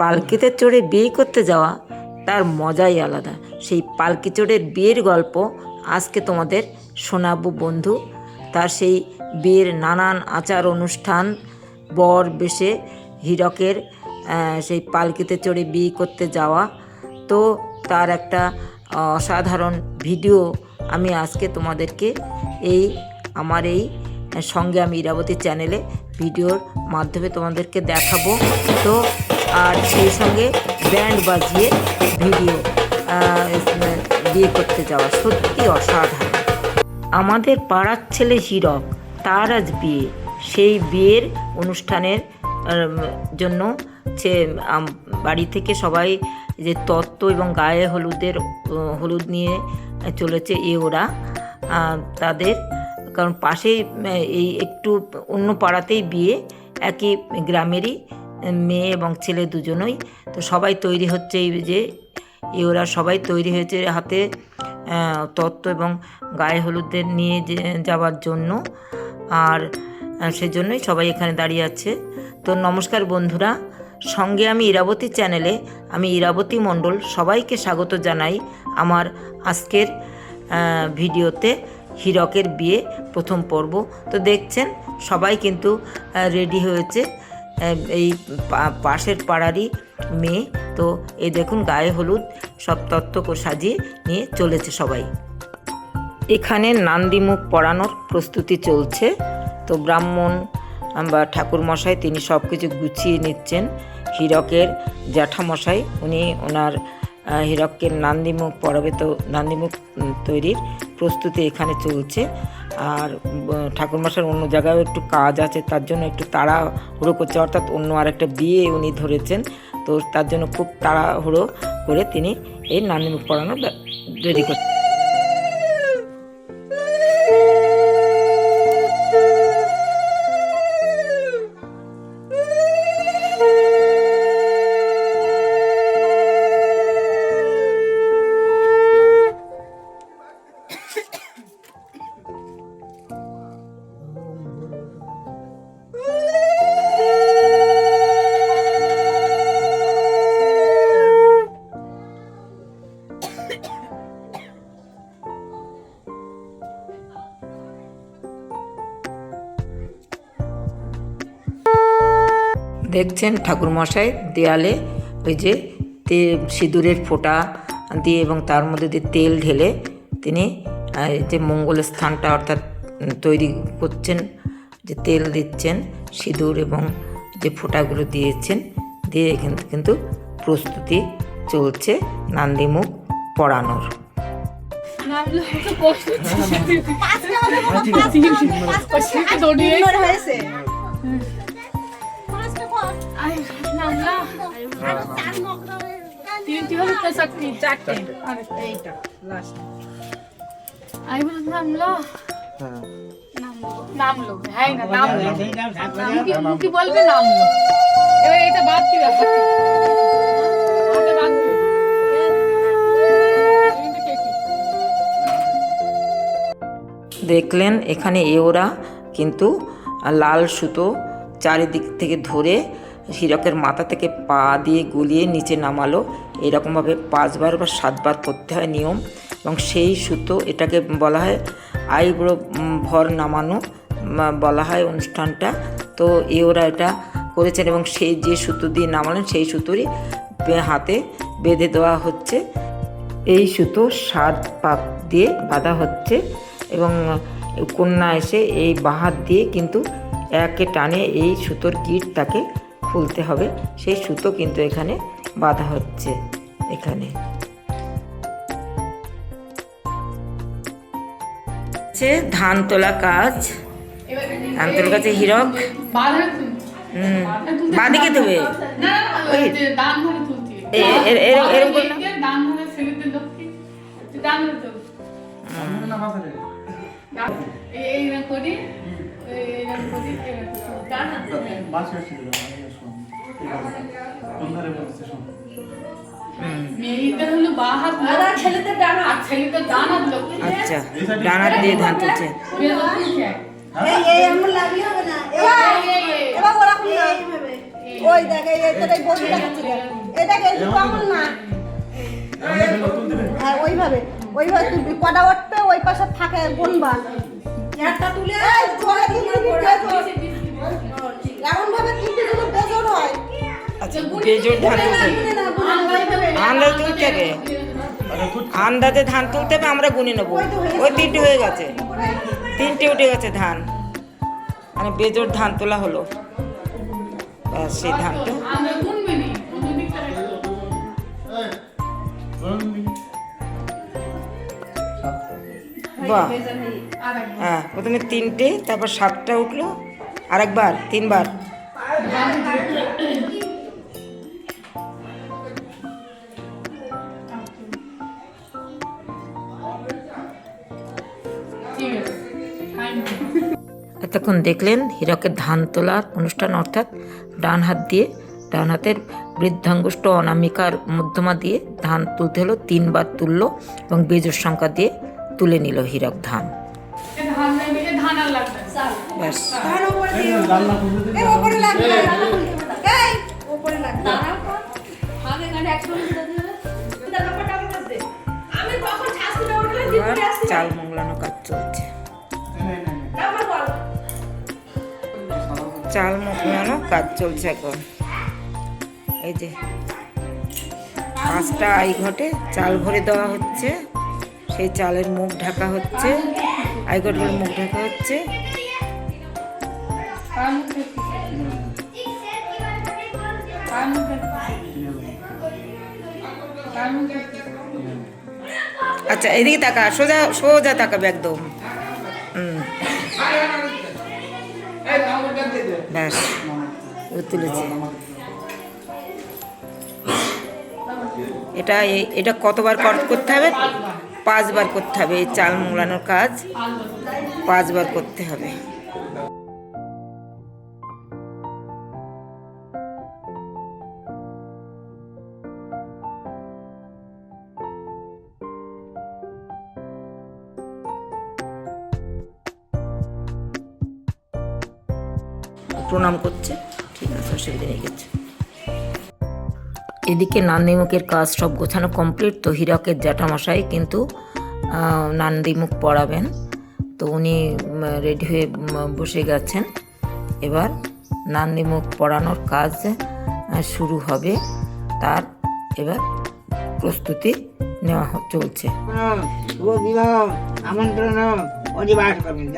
পালকিতে চড়ে বিয়ে করতে যাওয়া তার মজাই আলাদা। সেই পালকি চড়ের বিয়ের গল্প আজকে তোমাদের শোনাবো, বন্ধু। তার সেই বিয়ের নানান আচার অনুষ্ঠান, বর বেশে হীরকের সেই পালকিতে চড়ে বিয়ে করতে যাওয়া। তো তার একটা অসাধারণ ভিডিও আমি আজকে তোমাদেরকে এই আমার এই সঙ্গে আমি ইরাবতী চ্যানেলে ভিডিওর মাধ্যমে তোমাদেরকে দেখাবো। তো আর সেই সঙ্গে ব্যান্ড বাজিয়ে ভিডিও বিয়ে করতে যাওয়া সত্যি অসাধারণ। আমাদের পাড়ার ছেলে হীরক, তার আজ বিয়ে। সেই বিয়ের অনুষ্ঠানের জন্য সে বাড়ি থেকে সবাই যে তত্ত্ব এবং গায়ে হলুদের হলুদ নিয়ে চলেছে এ ওরা তাদের, কারণ পাশেই এই একটু অন্য পাড়াতেই বিয়ে, একই গ্রামেরই মেয়ে এবং ছেলে দুজনই। তো সবাই তৈরি হচ্ছে এই যে ওরা সবাই তৈরি হয়েছে হাতে তত্ত্ব এবং গায়ে হলুদের নিয়ে যাওয়ার জন্য। আর সেজন্যই সবাই এখানে দাঁড়িয়ে আছে। তো নমস্কার বন্ধুরা, সঙ্গে আমি ইরাবতী চ্যানেলে আমি ইরাবতী মণ্ডল সবাইকে স্বাগত জানাই আমার আজকের ভিডিওতে হীরকের বিয়ে প্রথম পর্ব। তো দেখছেন, সবাই কিন্তু রেডি হয়েছে। এই পাশের পাড়ারই মেয়ে। তো এই দেখুন গায়ে হলুদ, সব তত্ত্ব সাজিয়ে নিয়ে চলেছে সবাই। এখানে নান্দিমুখ পড়ানোর প্রস্তুতি চলছে। তো ব্রাহ্মণ বা ঠাকুরমশাই তিনি সব কিছু গুছিয়ে নিচ্ছেন। হীরকের জ্যাঠামশাই, উনি ওনার হীরককে নান্দিমুখ পড়াবে তো নান্দিমুখ তৈরির প্রস্তুতি এখানে চলছে। আর ঠাকুর মশার অন্য জায়গায়ও একটু কাজ আছে, তার জন্য একটু তাড়াহুড়ো করছে। অর্থাৎ অন্য আর একটা বিয়ে উনি ধরেছেন, তো তার জন্য খুব তাড়াহুড়ো করে তিনি এই নানিমুখ পড়ানো রেডি করছেন দেখছেন ঠাকুরমশাই দেয়ালে ওই যে তে সিঁদুরের ফোঁটা দিয়ে এবং তার মধ্যে দিয়ে তেল ঢেলে তিনি যে মঙ্গলের স্থানটা অর্থাৎ তৈরি করছেন যে তেল দিচ্ছেন সিঁদুর এবং যে ফোঁটাগুলো দিয়েছেন দিয়ে এখান কিন্তু প্রস্তুতি চলছে নান্দিমুখ পড়ানোর হয়েছে তিনটি হলো তো চারটি। চারটে। এইটা লাস্ট আমি বললাম নামলো? নামলো। হ্যাঁ না নামলো। মুখে মুখে বলবে নামলো। এবার এটা বাদ দিবে হাতে হাতে বাদ দিবে। এটা কেটে দেখলেন এখানে এওরা কিন্তু লাল সুতো চারিদিক থেকে ধরে হীরকের মাথা থেকে পা দিয়ে গুলিয়ে নিচে নামালো। এরকমভাবে পাঁচবার বা সাতবার করতে হয় নিয়ম এবং সেই সুতো এটাকে বলা হয় আইব্রো ভর নামানো বলা হয় অনুষ্ঠানটা। তো এ ওরা এটা করেছেন এবং সেই যে সুতো দিয়ে নামালেন সেই সুতোরই হাতে বেঁধে দেওয়া হচ্ছে। এই সুতো সাত পাক দিয়ে বাঁধা হচ্ছে এবং কন্যা এসে এই বাহাত দিয়ে কিন্তু একে টানে এই সুতোর গিট তাকে খুলতে হবে। সেই সুতো কিন্তু এখানে বাঁধা হচ্ছে এখানে। ধান তোলা কাজ। ধান তোলা কাজে হীরক। বাঁধা হুম, বাঁদিকে দেবে না না না ওই যে ডান ধরে তুলতে। হবে। এ- এ- এরম এরম করে না? বাঁধা দিয়ে ডান ধরে ছেলেদের দক্ষিণ ডান ধরে তুলতে ডান- এই করি। ডান ডান ডান আচ্ছা ডানার দিয়ে ধান তুলছে ওই দেখ হ্যাঁ ওইভাবে ওইভাবে তুলবি কটা উঠবে ওই পাশে থাকে একটা তুলে এমন ভাবে যেন বেজোর ধান তুলতে আন্দাজ তুলতে হবে। আন্দাজে ধান তুলতে হবে আমরা গুনে নেব। ওই তিনটে হয়ে গেছে। তিনটে উঠে গেছে ধান। মানে বেজোর ধান তোলা হলো। সেই ধানটা। বাহ। হ্যাঁ প্রথমে তিনটে তারপর সাতটা উঠল। আরেকবার তিনবার। এতক্ষণ দেখলেন হীরকের ধান তোলার অনুষ্ঠান অর্থাৎ ডান হাত দিয়ে ডান হাতের বৃদ্ধাঙ্গুষ্ঠ অনামিকার মধ্যমা দিয়ে ধান তুলতে হলো তিনবার তুললো এবং বেজোর সংখ্যা দিয়ে তুলে নিল হীরক ধান। চাল মোংলানো কাজ চলছে। চাল মোংলানো কাজ চলছে এখন। এই যে, পাঁচটা আই ঘটে, চাল ভরে দেওয়া হচ্ছে, সেই চালের মুখ ঢাকা হচ্ছে, আই ঘটগুলো মুখ ঢাকা হচ্ছে। আচ্ছা এদিকে তাকা সোজা সোজা তাকাবে একদম হুম ব্যাস তুলেছে। এটা এটা কতবার করতে হবে? পাঁচবার করতে হবে, এই চাল মোড়ানোর কাজ। পাঁচবার করতে হবে। প্রণাম করছে। ঠিক আছে, অসুবিধা নেই কিছু এদিকে নান্দিমুখের কাজ সব গোছানো কমপ্লিট তো হীরকের জ্যাঠামশাই কিন্তু নান্দিমুখ পড়াবেন। তো উনি রেডি হয়ে বসে গেছেন। এবার নান্দিমুখ পড়ানোর কাজ শুরু হবে। তার এবার প্রস্তুতি নেওয়া চলছে। আমন্ত্রণ অধিবাস করবেন।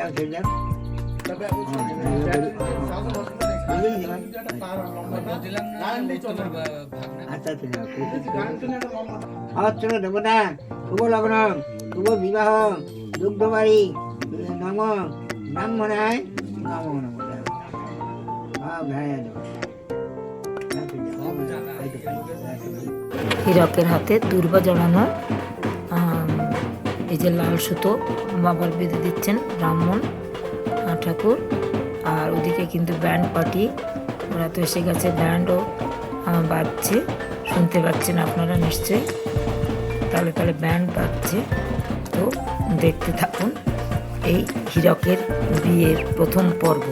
যাও আচ্ছা দেবতা শুভ লগ্ন শুভ বিবাহ দুগ্ধ বাড়ি নম ব্রাহ্মণায় নম নম সব হ্যাঁ হীরকের হাতে দুর্বা জড়ানো এই যে লাল সুতো বাবার বেঁধে দিচ্ছেন ব্রাহ্মণ ঠাকুর। আর ওদিকে কিন্তু ব্যান্ড পার্টি ওরা তো এসে গেছে ব্যান্ডও বাজছে। শুনতে পাচ্ছেন আপনারা নিশ্চয়ই। তাহলে তাহলে ব্যান্ড বাজছে। তো দেখতে থাকুন এই হীরকের বিয়ের প্রথম পর্ব।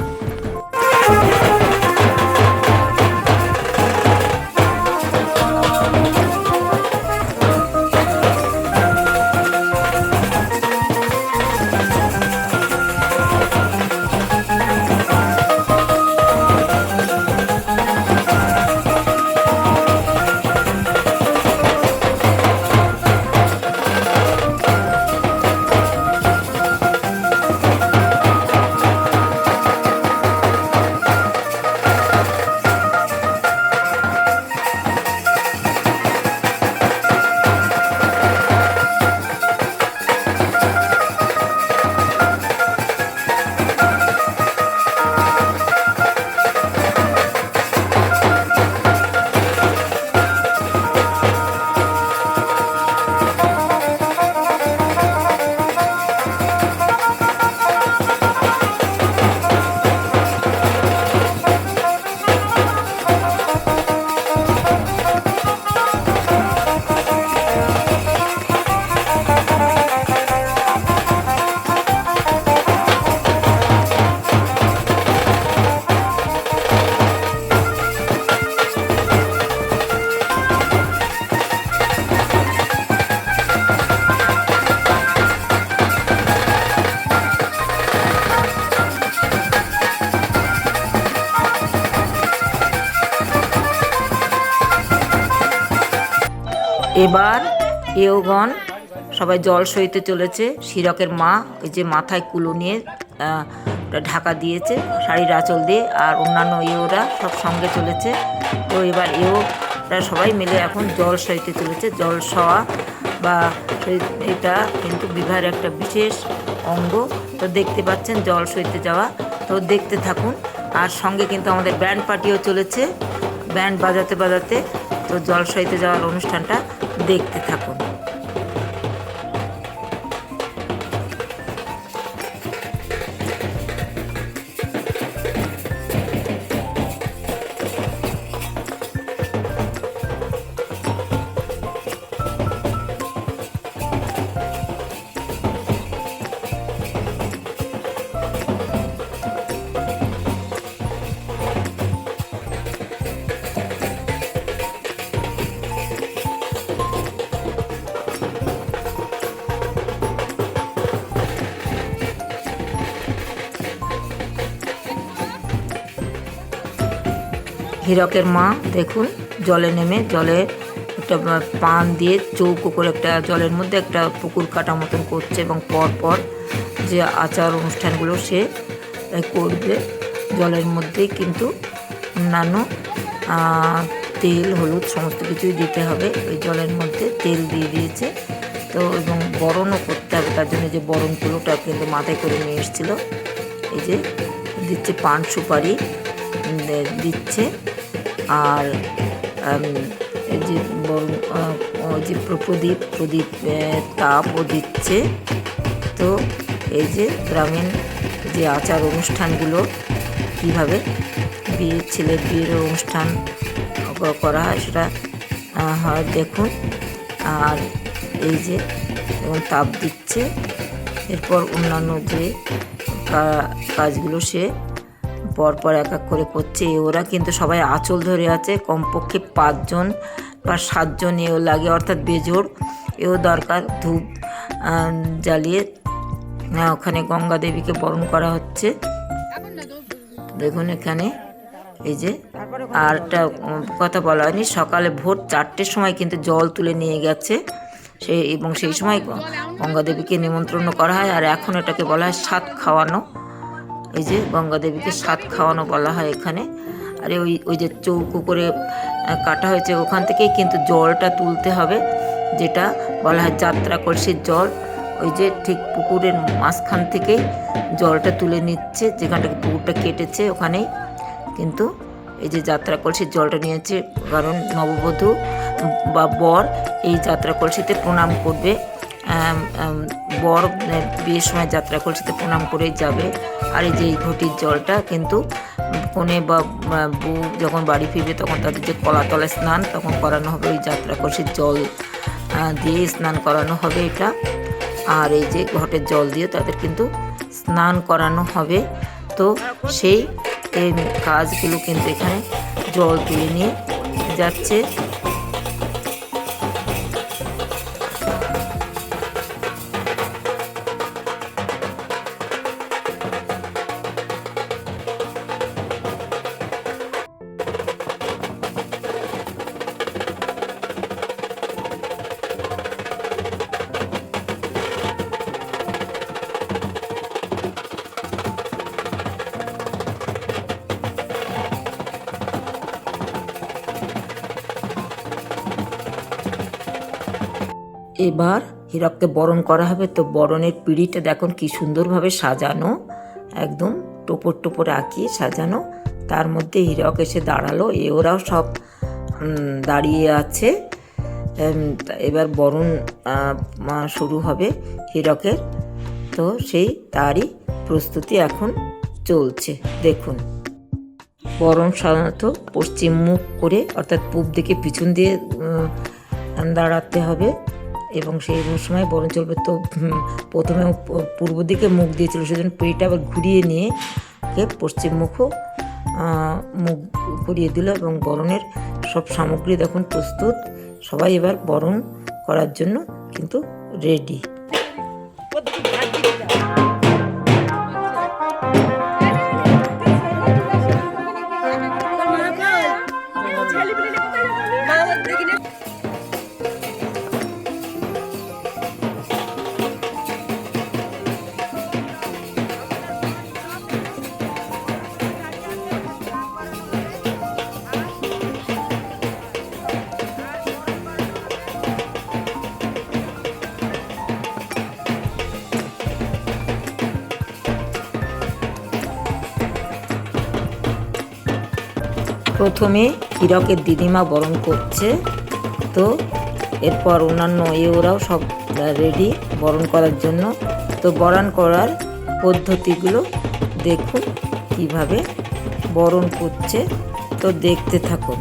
এবার এওগণ সবাই জল সইতে চলেছে। শিরকের মা ওই যে মাথায় কুলো নিয়ে ঢাকা দিয়েছে, শাড়ির আঁচল দিয়ে, আর অন্যান্য এওরা সব সঙ্গে চলেছে। তো এবার এওরা সবাই মিলে এখন জল সইতে চলেছে। জল সওয়া বা এটা কিন্তু বিবাহের একটা বিশেষ অঙ্গ। তো দেখতে পাচ্ছেন জল সইতে যাওয়া। তো দেখতে থাকুন। আর সঙ্গে কিন্তু আমাদের ব্যান্ড পার্টিও চলেছে। ব্যান্ড বাজাতে বাজাতে তো জল সইতে যাওয়ার অনুষ্ঠানটা দেখতে থাকুন। হীরকের মা, দেখুন, জলে নেমে জলে একটা পান দিয়ে চৌকো করে একটা জলের মধ্যে একটা পুকুর কাটা মতন করছে এবং পর পর যে আচার অনুষ্ঠানগুলো সে করবে। জলের মধ্যেই কিন্তু অন্যান্য তেল, হলুদ সমস্ত কিছুই দিতে হবে। ওই জলের মধ্যে তেল দিয়ে দিয়েছে। তো এবং বরণও করতে হবে। তার জন্য যে বরণ কুলোটা কিন্তু মাথায় করে নিয়ে এসেছিল। এই যে দিচ্ছে পান সুপারি দিচ্ছে। আর যে যে প্র- প্রদীপ প্রদীপ তাপও দিচ্ছে, তো এই যে গ্রামীণ যে আচার অনুষ্ঠানগুলো, কীভাবে বিয়ে, ছেলের বিয়ের অনুষ্ঠান করা হয় সেটা হয় দেখুন। আর এই যে তাপ দিচ্ছে, এরপর অন্যান্য যে কাজগুলো সে পরপর এক এক করে করছে। ওরা কিন্তু সবাই আঁচল ধরে আছে, কমপক্ষে পাঁচজন বা সাতজন এও লাগে, অর্থাৎ বেজোড়। এও দরকার ধূপ জ্বালিয়ে ওখানে গঙ্গা দেবীকে বরণ করা হচ্ছে। দেখুন এখানে, এই যে, আর একটা কথা বলা হয়নি, সকালে ভোর চারটের সময় কিন্তু জল তুলে নিয়ে গেছে। সে, এবং সেই সময় গঙ্গা দেবীকে নিমন্ত্রণ করা হয়, আর এখন এটাকে বলা হয় সাত খাওয়ানো। এই যে গঙ্গা দেবীকে সাত খাওয়ানো বলা হয় এখানে। আরে ওই ওই যে চৌকো করে কাটা হয়েছে ওখান থেকেই কিন্তু জলটা তুলতে হবে, যেটা বলা হয় যাত্রা কলসির জল। ওই যে ঠিক পুকুরের মাঝখান থেকেই জলটা তুলে নিচ্ছে যেখানটাকে পুকুরটা কেটেছে ওখানেই। কিন্তু এই যে যাত্রা কলসির জলটা নিয়েছে কারণ নববধূ বা বর এই যাত্রা কলসিতে প্রণাম করবে। বর বিয়ের সময় যাত্রা কলসিতে প্রণাম করেই যাবে। আর এই যে ঘটির জলটা কিন্তু কনে বা বউ যখন বাড়ি ফিরবে তখন তাদের যে কলাতলে স্নান তখন করানো হবে, ওই যাত্রা কলসির জল দিয়ে স্নান করানো হবে এটা। আর এই যে ঘটের জল দিয়ে তাদের কিন্তু স্নান করানো হবে। তো সেই কাজগুলো কিন্তু এখানে জল তুলে নিয়ে যাচ্ছে। এবার হীরককে বরণ করা হবে। তো বরণের পিঁড়িটা দেখুন কি সুন্দরভাবে সাজানো। একদম টোপর টোপর আঁকিয়ে সাজানো। তার মধ্যে হীরক এসে দাঁড়াল। এ ওরাও সব দাঁড়িয়ে আছে। এবার বরণ শুরু হবে হীরকের। তো সেই তারই প্রস্তুতি এখন চলছে। দেখুন। বরণ সাধারণত পশ্চিম মুখ করে, অর্থাৎ পূব দিকে পিছন দিয়ে দাঁড়াতে হবে। এবং সেই সময় বরণ চলবে তো প্রথমে পূর্ব দিকে মুখ দিয়েছিল। সেজন্য পিঁড়িটা আবার ঘুরিয়ে নিয়ে কে পশ্চিম মুখও মুখ ঘুরিয়ে দিল এবং বরণের সব সামগ্রী দেখুন প্রস্তুত। সবাই এবার বরণ করার জন্য কিন্তু রেডি প্রথমে হীরকের দিদিমা বরণ করছে। তো এরপর অন্যান্য ওরাও সব রেডি বরণ করার জন্য। তো বরণ করার পদ্ধতিগুলো দেখুন কীভাবে বরণ করছে। তো দেখতে থাকুন।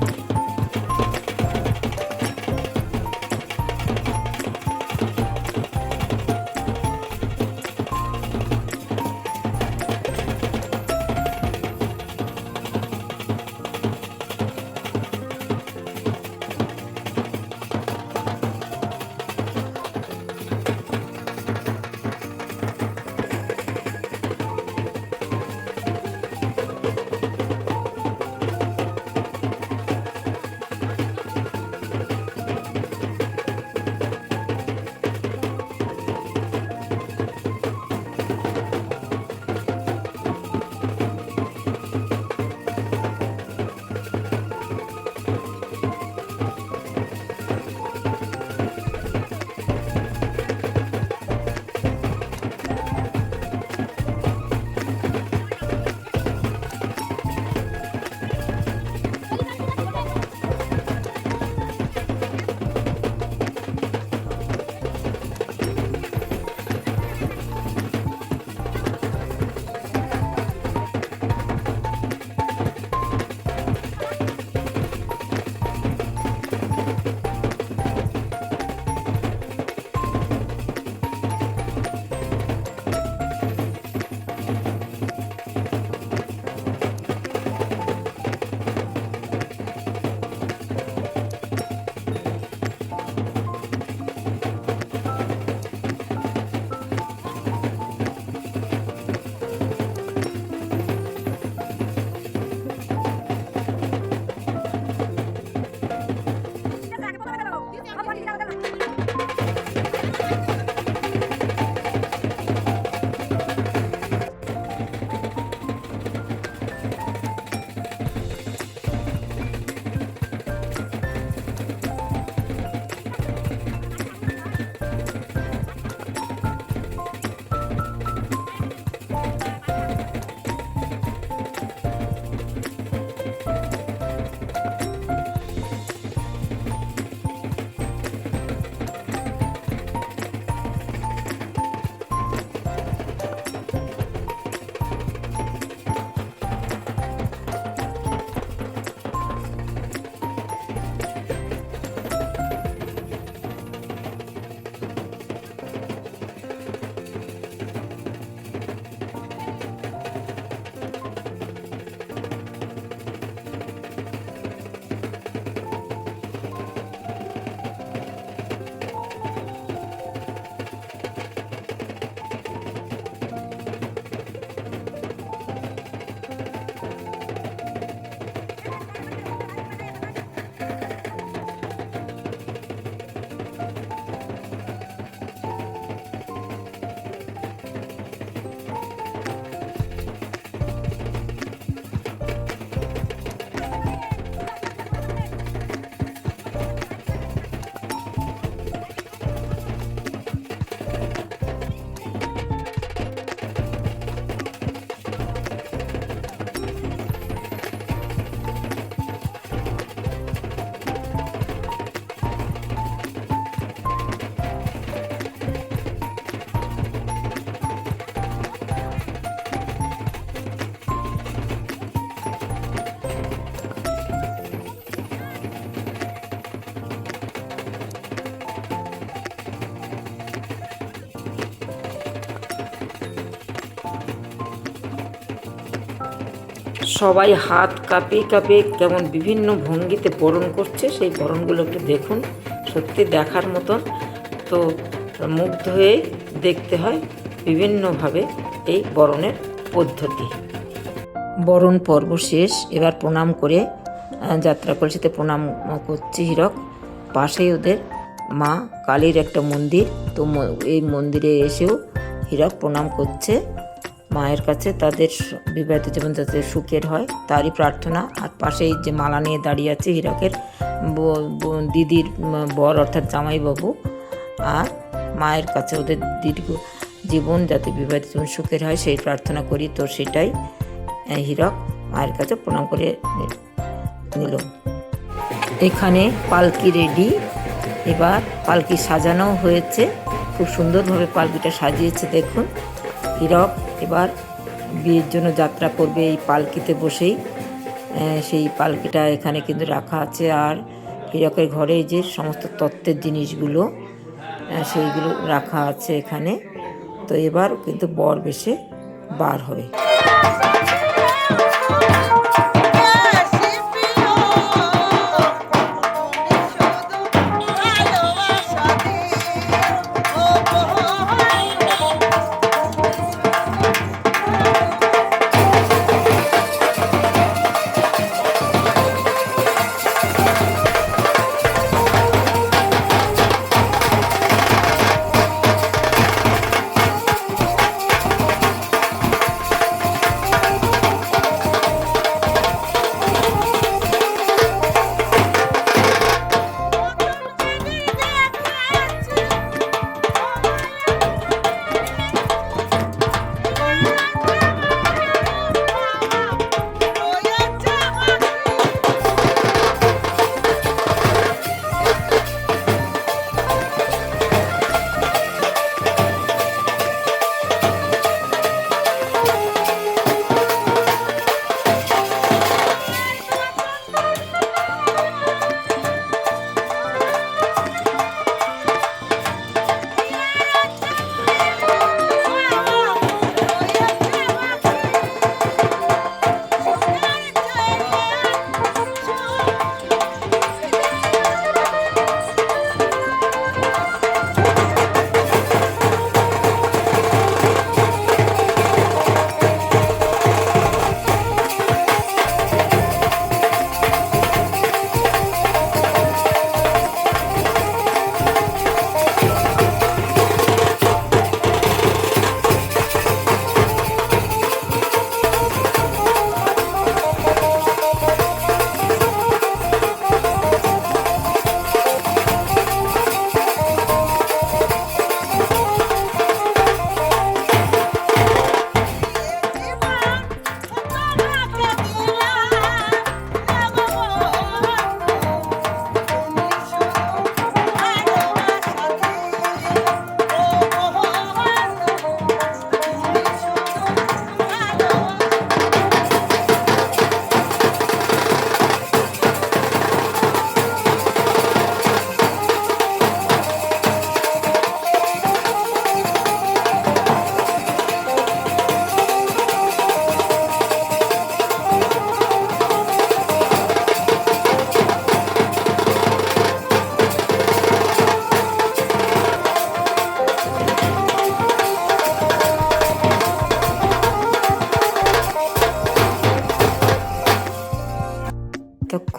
সবাই হাত কাঁপিয়ে কাঁপিয়ে কেমন বিভিন্ন ভঙ্গিতে বরণ করছে, সেই বরণগুলো একটু দেখুন। সত্যি দেখার মতন। তো মুগ্ধ হয়ে দেখতে হয় বিভিন্নভাবে এই বরণের পদ্ধতি। বরণ পর্ব শেষ, এবার প্রণাম করে যাত্রা কলসিতে প্রণাম করছি হীরক। পাশেই ওদের মা কালীর একটা মন্দির। তো এই মন্দিরে এসেও হীরক প্রণাম করছে। মায়ের কাছে তাদের বিবাহিত জীবন যাতে সুখের হয়, তারই প্রার্থনা। আর পাশেই যে মালা নিয়ে দাঁড়িয়ে আছে হীরকের দিদির বর অর্থাৎ জামাইবাবু। আর মায়ের কাছে ওদের দীর্ঘ জীবন যাতে বিবাহিত জীবন সুখের হয়, সেই প্রার্থনা করি। তো সেটাই হীরক মায়ের কাছে প্রণাম করে নিল। এখানে পালকি রেডি। এবার পালকি সাজানো হয়েছে। খুব সুন্দরভাবে পালকিটা সাজিয়েছে, দেখুন। হীরক এবার বিয়ের জন্য যাত্রা করবে এই পালকিতে বসেই। সেই পালকিটা এখানে কিন্তু রাখা আছে আর হীরকের ঘরে যে সমস্ত তত্ত্বের জিনিসগুলো সেইগুলো রাখা আছে এখানে। তো এবার কিন্তু বর বেশে বার হবে।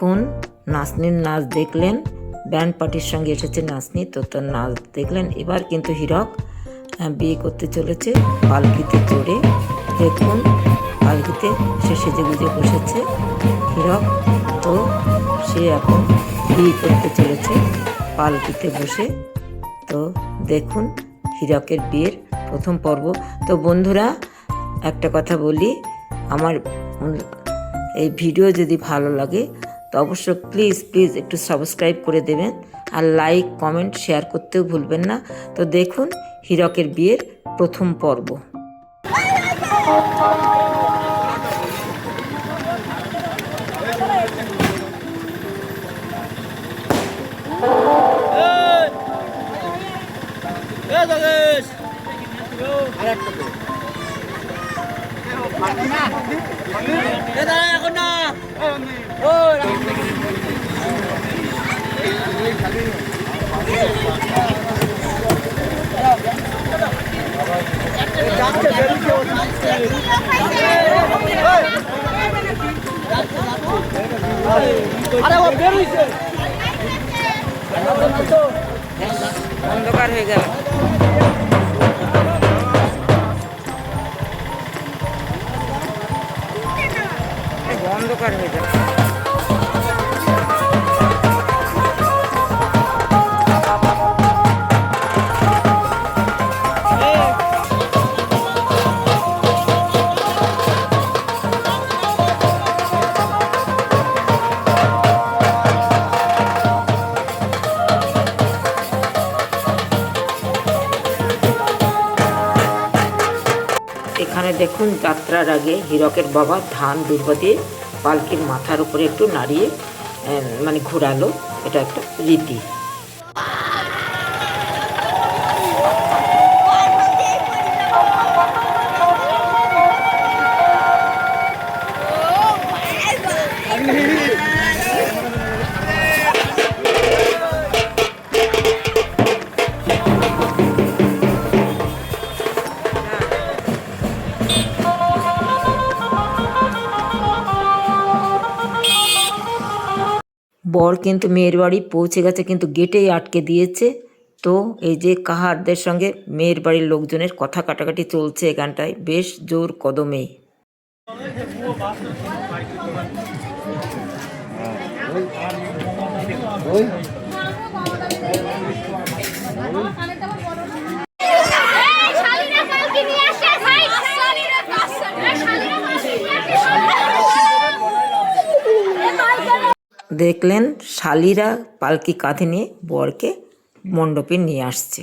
তখন নাচনির নাচ দেখলেন ব্যান্ড পার্টির সঙ্গে এসেছে নাচনি তো তার নাচ দেখলেন। এবার কিন্তু হীরক বিয়ে করতে চলেছে, পালকিতে চড়ে দেখুন, পালকিতে সে সেজে গুজে বসেছে। হীরক, তো সে এখন বিয়ে করতে চলেছে, পালকিতে বসে। তো দেখুন, হীরকের বিয়ের প্রথম পর্ব। তো বন্ধুরা, একটা কথা বলি, আমার এই ভিডিও যদি ভালো লাগে তো অবশ্য প্লিজ প্লিজ একটু সাবস্ক্রাইব করে দেবেন আর লাইক কমেন্ট শেয়ার করতেও ভুলবেন না। তো দেখুন হীরকের বিয়ের প্রথম পর্ব। অন্ধকার হয়ে গেল। অন্ধকার হয়ে গেল। দেখুন যাত্রার আগে হীরকের বাবা ধান দুর্গা দিয়ে পালকির মাথার উপরে একটু নাড়িয়ে মানে ঘোরালো। এটা একটা রীতি। বর কিন্তু মেয়ের বাড়ি পৌঁছে গেছে, কিন্তু গেটেই আটকে দিয়েছে। তো এই যে কাহারদের সঙ্গে মেয়ের বাড়ির লোকজনের কথা কাটাকাটি চলছে এখানটায় বেশ জোর কদমেই পালকি নিয়ে আসে ভাই শালিরা শালিরা পালকি নিয়ে আসে দেখলেন শালিরা পালকি কাঁধে নিয়ে বরকে মণ্ডপে নিয়ে আসছে।